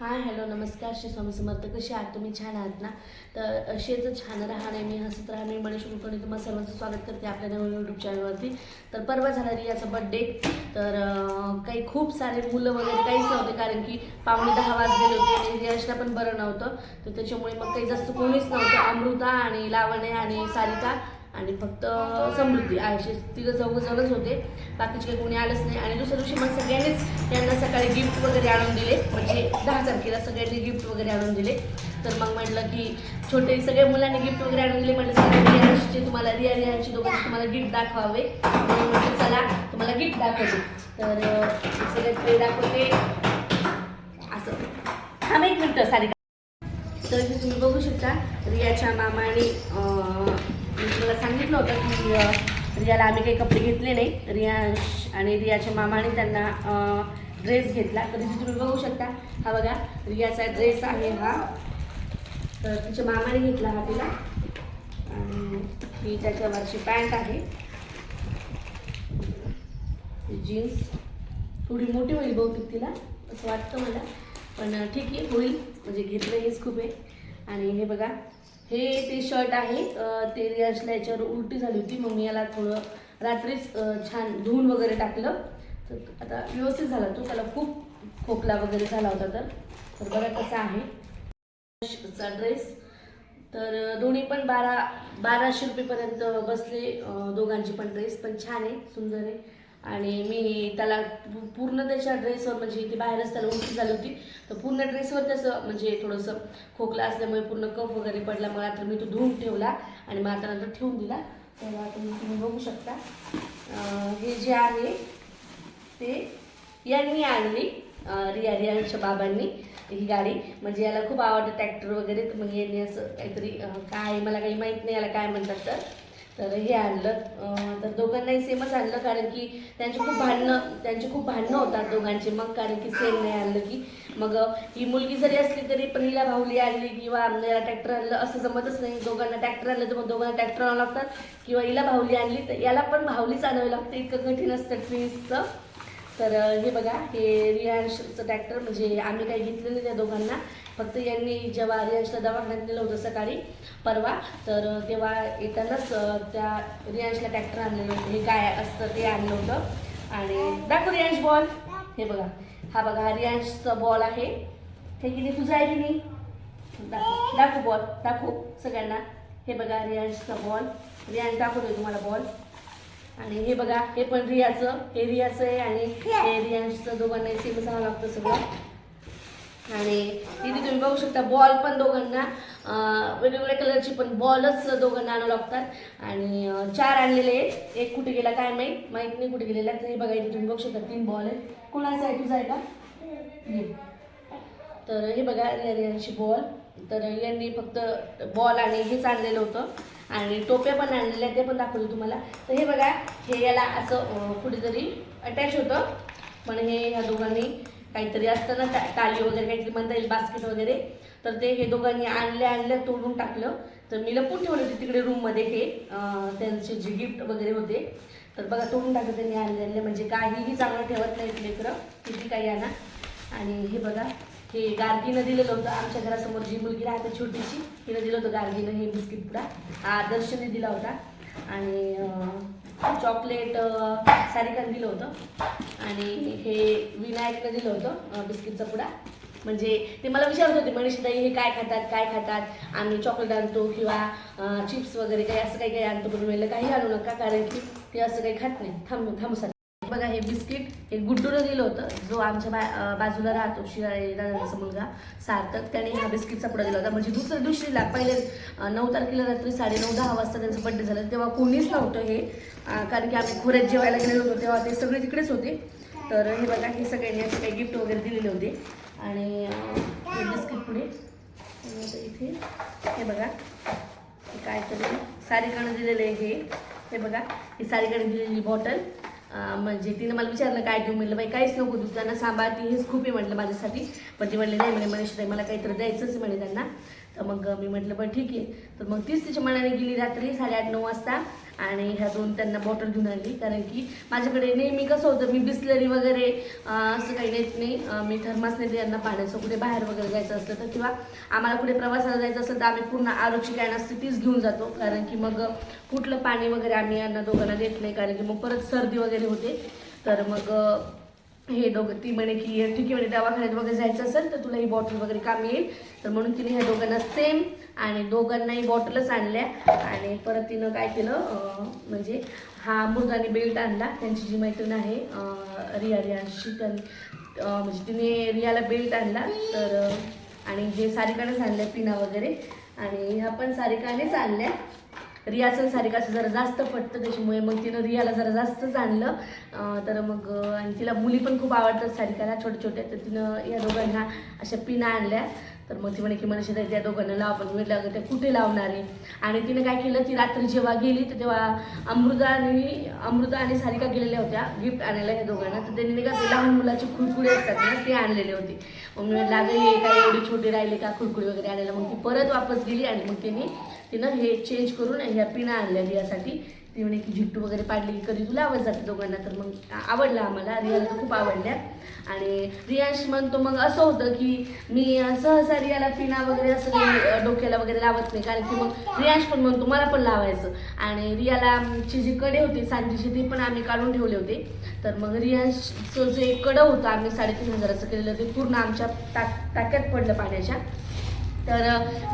Hi hello नमस्कार. श्री स्वामी समर्थ. कसे आहात? तुम्ही छान आहात ना? तर असेच छान राहा नेहमी हसत राहा मी मनीष कुलकर्णी तुम्हाला सर्वांचं स्वागत करते आपल्या नवीन यूट्यूब चॅनलवरती तर परवा झाला रियाचा बड्डे तर काही खूप सारे मुलं वगैरे काहीच नव्हते कारण की पावणे दहा वाजलेले होते आणि रियाशला पण बरं नव्हतं. तर त्याच्यामुळे मग काही जास्त कोणीच नव्हतं. अमृता आणि लावण्य आणि सारिका आणि फक्त समृद्धी असे तिघं चौघं जणच होते. बाकीचे काही कोणी आलंच नाही. आणि दुसऱ्या दिवशी मग सगळ्यांनीच त्यांना सकाळी गिफ्ट वगैरे आणून दिले. म्हणजे दहा तारखेला सगळ्यांनी गिफ्ट वगैरे आणून दिले. तर मग म्हटलं की छोटे सगळ्या मुलांनी गिफ्ट वगैरे आणून दिले. म्हटलं चला तुम्हाला रिया रियांशी दोघांचे तुम्हाला गिफ्ट दाखवावे. म्हणून म्हटलं चला तुम्हाला गिफ्ट दाखवते. तर अं, सगळ्यात दाखवते. असं. हा एक मिनटं सारिका. तर तुम्ही बघू शकता रियाच्या मामाने मी तुम्हाला सांगितलं होतं की रियाला आम्ही काही कपडे घेतले नाही. रिया आणि रियाच्या मामाने त्यांना ड्रेस घेतला. तर तिथे तुम्ही बघू शकता. हा बघा रियाचा ड्रेस आहे हा. तर तिच्या मामाने घेतला हा तिला. आणि ही त्याच्यावरची पॅन्ट आहे. जीन्स. थोडी मोठी होईल बहुतेक तिला असं वाटतं मला. पण ठीक आहे होईल. म्हणजे घेतलं हेच खूप आहे. आणि हे बघा हे ते शर्ट आहे ते रियाजला याच्यावर उलटी झाली होती. मग मी याला थोडं रात्रीच छान धुवून वगैरे टाकलं. तर आता व्यवस्थित झाला तो. त्याला खूप खोकला वगैरे झाला होता तर. तर बघा कसा आहे. चा ड्रेस तर दोन्ही पण बारा बाराशे रुपयेपर्यंत बसले दोघांची पण ड्रेस पण छान आहे. सुंदर आहे. आणि मी त्याला पूर्ण त्याच्या ड्रेसवर म्हणजे ती बाहेरच त्याला उलटी झाली होती. तर पूर्ण ड्रेसवर त्याचं म्हणजे थोडंसं खोकला असल्यामुळे पूर्ण कफ वगैरे पडला. मला तर मी तो धुवून ठेवला आणि मग आता नंतर ठेवून दिला. तर आता मी- तुम्ही बघू शकता. हे जे आहे ते यांनी आणली रिया रियांच्या बाबांनी ही गाडी. म्हणजे याला खूप आवडतं ट्रॅक्टर वगैरे. तर मग यांनी असं काहीतरी काय मला काही माहीत नाही याला काय म्हणतात तर. तर हे आणलं. तर दोघांनाही सेमच आणलं कारण की त्यांची खूप भांडणं त्यांची खूप भांडणं होतात दोघांचे. मग कारण की सेम नाही आणलं की. मग ही मुलगी जरी असली तरी पण हिला भाऊली आणली किंवा याला ट्रॅक्टर आणलं असं जमतच नाही. दोघांना ट्रॅक्टर आणलं तर मग दोघांना ट्रॅक्टर आणावं लागतात. किंवा हिला भाऊली आणली तर याला पण भाऊलीच आणावी लागते. इतकं कठीण असतं ट्विन्सचं तर हे बघा हे रियांशचं ट्रॅक्टर म्हणजे आम्ही काही घेतलेलं नाही त्या दोघांना. फक्त यांनी जेव्हा रियांशला दवाखान्यात नेलं होतं सकाळी परवा तर तेव्हा येतानाच त्या रियांशला ट्रॅक्टर आणलेलं होतं. हे काय असतं ते आणलं होतं. आणि दाखव रियांश बॉल हे बघा हा बघा हा रियांशचा बॉल आहे. हे की नाही तुझं आहे की नाही? दाखव दाखव बॉल दाखव सगळ्यांना. हे बघा रियांशचा बॉल रियांश दाखवतोय तुम्हाला बॉल आणि हे बघा हे पण रियाचं हे रियाचं आहे आणि हे. रियांशचं दोघांना सेमच आणावं लागतं सगळं. आणि इथे तुम्ही बघू शकता बॉल पण दोघांना वेगवेगळ्या कलरची पण बॉलच दोघांना आणावं लागतात. आणि चार आणलेले आहेत. एक कुठे गेला काय माहीत? माहीत नाही कुठे गेलेला. तर हे बघा इथे तुम्ही बघू शकता तीन बॉल आहेत. कोणाचा आहे तुझा आहे का. तर हे बघा रियांशी बॉल तर यांनी फक्त बॉल आणि हेच आणलेलं होतं. आणि टोप्या पण आणलेल्या ते पण दाखवलं तुम्हाला. तर हे बघा हे याला असं कुठेतरी अटॅच होतं. पण हे ह्या दोघांनी काहीतरी असतं ना ता टाली वगैरे काहीतरी म्हणता येईल बास्केट वगैरे. तर ते हे दोघांनी आणलं आणलं तोडून टाकलं. तर मी लपून ठेवलं होते तिकडे रूममध्ये हे त्यांचे जे गिफ्ट वगैरे होते. तर बघा तोडून टाकलं त्यांनी आणले आणले. म्हणजे काहीही चांगलं ठेवत नाहीत लेकरं. किती काही आणा. आणि हे बघा हे गार्गीनं दिलेलं होतं. आमच्या घरासमोर जी मुलगी राहते छोटीशी तिनं दिलं होतं गार्गीनं हे बिस्किट पुडा. आदर्शने दिला होता. आणि चॉकलेट अं, दिलं होतं. आणि हे विनायकनं दिलं होतं बिस्किटचा पुडा. म्हणजे ते मला विचारत होते मनीषताई हे काय खातात काय खातात? आम्ही चॉकलेट आणतो किंवा चिप्स वगैरे काही असं काही काही आणतो पण काही आणू नका कारण की ते असं काही खात नाही. थांब थांबू. बघा हे बिस्किट हे गुड्डूनं दिलं होतं. जो आमच्या बा बाजूला राहतो शिराळे दादाचा मुलगा सार्थक त्याने हा बिस्किटचा पुढा दिला होता. म्हणजे दुसऱ्या दिवशीला पहिले नऊ तारखेला रात्री साडे नऊ दहा वाजता त्यांचा बड्डे झाला. तेव्हा कोणीच नव्हतं हे कारण की आम्ही खोऱ्यात जेवायला गेलेलो होतो. तेव्हा ते सगळे तिकडेच होते. तर हे बघा हे सगळ्यांनी असे काही गिफ्ट वगैरे दिलेले होते. आणि हे बिस्किट पुढे. इथे हे बघा काय तरी सारीकडे दिलेलं आहे हे. हे बघा ही सारीकडे दिलेली बॉटल म्हणजे तिने मला विचारलं काय देऊ म्हणलं बाई काहीच नको देऊ त्यांना सांभाळ ती हेच खूप आहे म्हटलं माझ्यासाठी. पण ती म्हणले नाही म्हणे मनीषताई मला काहीतरी द्यायचंच म्हणे त्यांना. तर मग मी म्हटलं बरं ठीक आहे. तर मग तीच तिच्या मनाने गेली रात्री साडेआठ नऊ वाजता आणि ह्या दोन त्यांना बॉटल घेऊन आणली कारण की माझ्याकडे नेहमी कसं होतं मी बिस्लरी वगैरे असं काही नेत नाही. मी थर्मास नेते यांना पाण्याचं कुठे बाहेर वगैरे जायचं असलं तर किंवा आम्हाला कुठे प्रवासाला जायचं असेल तर आम्ही पूर्ण आरोग्य कॅन असते तीच घेऊन जातो. कारण की मग कुठलं पाणी वगैरे आम्ही यांना दोघांना देत नाही. कारण की मग परत सर्दी वगैरे होते. तर मग हे दोघं ती म्हणे की ठीक आहे म्हणे दवाखान्यात वगैरे जायचं असेल तर तुला ही बॉटल वगैरे कामी येईल. तर म्हणून तिने ह्या दोघांना सेम आणि दोघांनाही बॉटलच आणल्या. आणि परत तिनं काय केलं म्हणजे हा मृगाने बेल्ट आणला. त्यांची जी मैत्रीण आहे रिया रियाशी म्हणजे तिने रियाला बेल्ट आणला. तर आणि हे सारिकानेच आणल्या पिना वगैरे. आणि ह्या पण सारिकानेच आणल्या. रियासन सारिकाचं जरा जास्त पटतं त्याच्यामुळे मग तिनं रियाला जरा जास्तच आणलं तर मग आणि तिला मुली पण खूप आवडतात सारिकाला छोट्या छोट्या तर तिनं या दोघांना अशा पिना आणल्या. तर मग ती म्हणे की मनीषा त्या दोघांना लाव पण म्हटलं अगं त्या कुठे लावणार? आहे आणि तिने काय केलं ती रात्री जेव्हा गेली तर तेव्हा अमृता आणि अमृता आणि सारिका गेलेल्या होत्या गिफ्ट आणायला ह्या दोघांना. तर त्यांनी नाही का ते लहान मुलाचे खुळखुळे असतात ना ते आणलेले होते. मग मी म्हटलं अगं हे काय एवढे छोटे राहिले का खुळखुळे वगैरे आणायला? मग ती परत वापस गेली आणि मग तिने तिनं हे चेंज करून ह्या पिना आणल्या रियासाठी ती म्हणे की झिट्टू वगैरे पाडली की कधी तुला आवड जाते दोघांना तर मग आवडला आम्हाला. रियाला खूप आवडल्या. आणि रियांश म्हणतो मग असं होतं की मी सहसा रियाला पिणा वगैरे असं काही डोक्याला वगैरे लावत नाही. कारण की मग रियांश पण म्हणतो मला पण लावायचं. आणि रियाला ची जी कडे होती सांजेची ती पण आम्ही काढून ठेवले होते. तर मग रियांशचं जे कडं होतं आम्ही साडेतीन हजाराचं केलेलं ते पूर्ण आमच्या टाक टाक्यात पडलं पाण्याच्या. तर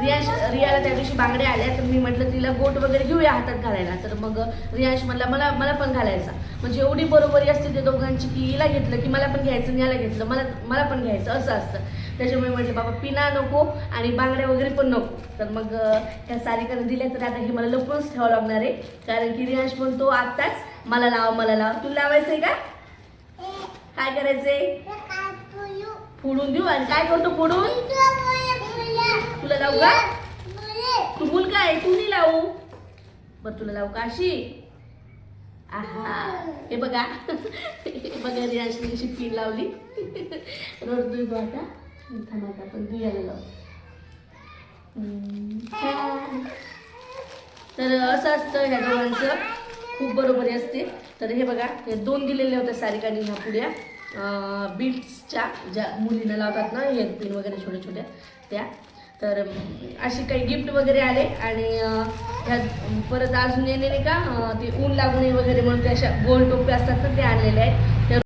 रियाश रियाला त्या दिवशी बांगड्या आल्या तर मी म्हटलं तिला गोट वगैरे घेऊया हातात घालायला. तर मग रियाश म्हणला मला मला पण घालायचा. म्हणजे एवढी बरोबरी असते ते दोघांची की हिला घेतलं की मला पण घ्यायचं याला घेतलं. मला मला पण घ्यायचं असं असतं. त्याच्यामुळे म्हटलं बाबा पिना नको आणि बांगड्या वगैरे पण नको. तर मग त्या सारिकाने दिल्या तर आता हे मला लपूनच ठेवावं लागणार आहे. कारण की रियाश म्हणतो आत्ताच मला लाव मला लाव. तुला लावायचंय का? काय करायचंय? फोडून देऊ आणि काय करतो फोडून तुला लावू का? तू मुलगा आहे तू नाही लावू? बर तुला लावू का अशी? आहा. हे बघा. हे बघा रियाशने कशी पिन लावली. रोज दुई आता. थांब आपण दुयाला लावू. तर असं असतं ह्या दोघांचं. खूप बरोबरी असते. तर हे बघा हे दोन दिलेल्या होत्या सारिकाने ह्या पुड्या बीट्सच्या ज्या मुलींना लावतात ना हेअर पिन वगैरे छोट्या छोट्या त्या. तर अशी असे काही गिफ्ट वगैरे आले आणि ह्यात ह्या परत अजून येणे नाही का ते ऊन लागू नये वगैरे म्हणून ते अशा गोल टोपे असतात ना ते आणलेले आहेत.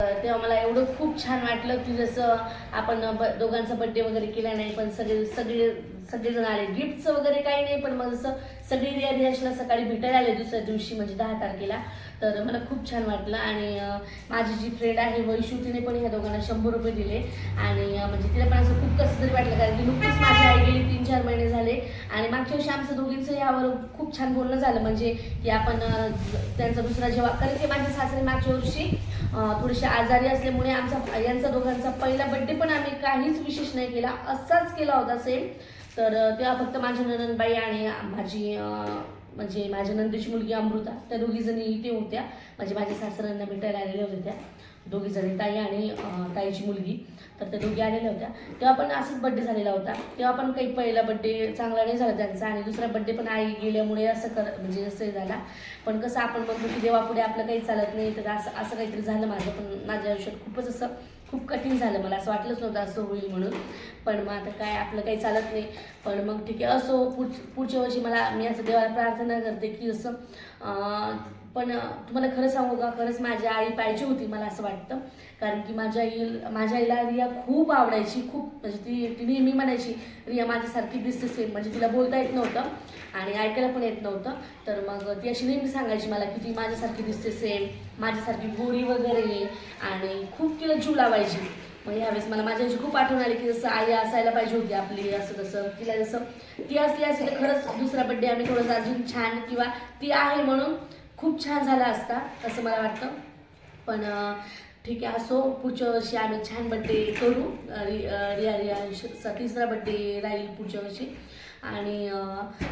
तर तेव्हा मला एवढं खूप छान वाटलं की जसं आपण ब दोघांचा बड्डे वगैरे केला नाही पण सगळे सगळे सगळेजण आले. गिफ्टचं वगैरे काही नाही पण मग जसं सगळी रिया रियाशला सकाळी भेटायला आले दुसऱ्या दिवशी म्हणजे दहा तारखेला तर मला खूप छान वाटलं. आणि माझी जी फ्रेंड आहे वैशू तिने पण ह्या दोघांना शंभर रुपये दिले. आणि म्हणजे तिला पण असं खूप कसं तरी वाटलं कारण की नुकतीच माझी आई गेली तीन चार महिने झाले आणि मागच्या वर्षी आमचं दोघींचं यावर खूप छान बोलणं झालं. म्हणजे की आपण त्यांचा दुसरा जेव्हा कारण की माझे सासरे मागच्या वर्षी थोडेसे आजारी असल्यामुळे आमचा यांचा दोघांचा पहिला बड्डे पण आम्ही काहीच विशेष नाही केला. असाच केला होता सेम तर तेव्हा फक्त माझी ननंदबाई आणि माझी म्हणजे माझ्या नंदीची मुलगी अमृता त्या दोघी जणी इथे होत्या. म्हणजे माझ्या सासऱ्यांना भेटायला आलेल्या होत्या दोघी जणी ताई आणि ताईची मुलगी. तर त्या दोघी आलेल्या होत्या. तेव्हा पण असंच बड्डे झालेला होता. तेव्हा पण काही पहिला बड्डे चांगला नाही झाला त्यांचा आणि दुसरा बड्डे पण आई गेल्यामुळे असं कर म्हणजे असं झाला. पण कसं आपण म्हणतो की देवापुढे आपलं काही चालत नाही तर असं असं काहीतरी झालं माझं. पण माझ्या आयुष्यात खूपच असं खूप कठीण झालं. मला असं वाटलंच नव्हतं असं होईल म्हणून. पण मग आता काय आपलं काही चालत नाही. पण मग ठीक आहे असो पुढ पुढच्या वर्षी मला मी असं देवाला प्रार्थना करते की असं पण तुम्हाला खरं सांगू का? खरंच माझी आई पाहिजे होती मला असं वाटतं. कारण की माझ्या आई माझ्या आईला रिया खूप आवडायची. खूप म्हणजे ती ती नेहमी म्हणायची रिया माझ्यासारखी दिसते सेम. म्हणजे तिला बोलता येत नव्हतं आणि ऐकायला पण येत नव्हतं. तर मग ती अशी नेहमी सांगायची मला की ती माझ्यासारखी दिसते सेम माझ्यासारखी गोरी वगैरे आणि खूप तिला जीव लावायची. मग यावेळेस मला माझ्याशी खूप आठवण आली की जसं आई असायला पाहिजे होती आपली असं तसं. तिला जसं ती असली असेल तर खरंच दुसरा बड्डे आम्ही थोडंसं अजून छान किंवा ती आहे म्हणून खूप छान झाला असता असं मला वाटतं. पण ठीक आहे असो पुढच्या वर्षी आम्ही छान बड्डे करू. रिया रि- रिया रिया रियाचा तिसरा बड्डे राहील पुढच्या वर्षी. आणि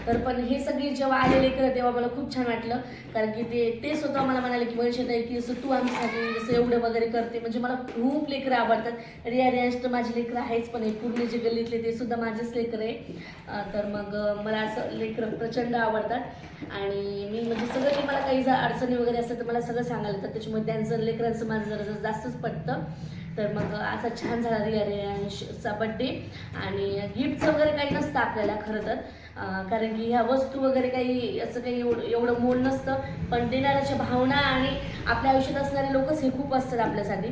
तर पण हे सगळी जेव्हा आले लेकरं तेव्हा मला खूप छान वाटलं. कारण की ते ते स्वतः मला म्हणाले की वैशात नाही की जसं तू आमच्यासाठी जसं एवढं वगैरे करते. म्हणजे मला खूप लेकरं आवडतात. रिया रियाज तर माझी लेकरं आहेच पण हे पूर्ण जे गल्लीतले ते सुद्धा माझेच लेकरं आहे. तर मग मला असं लेकरं प्रचंड आवडतात. आणि मी म्हणजे सगळं की मला काही जर अडचणी वगैरे असतात तर मला सगळं सांगायला येतात त्याच्यामुळे त्यांचं लेकरांचं माझं जरा जरा जास्तच पटतं. तर मग असा छान झाला रिया बड्डे आणि गिफ्टचं वगैरे काही नसतं आपल्याला खरं तर. कारण की ह्या वस्तू वगैरे काही असं काही एवढं एवढं मोल नसतं. पण देणाऱ्याच्या भावना आणि आपल्या आयुष्यात असणारे लोकच हे खूप असतात आपल्यासाठी.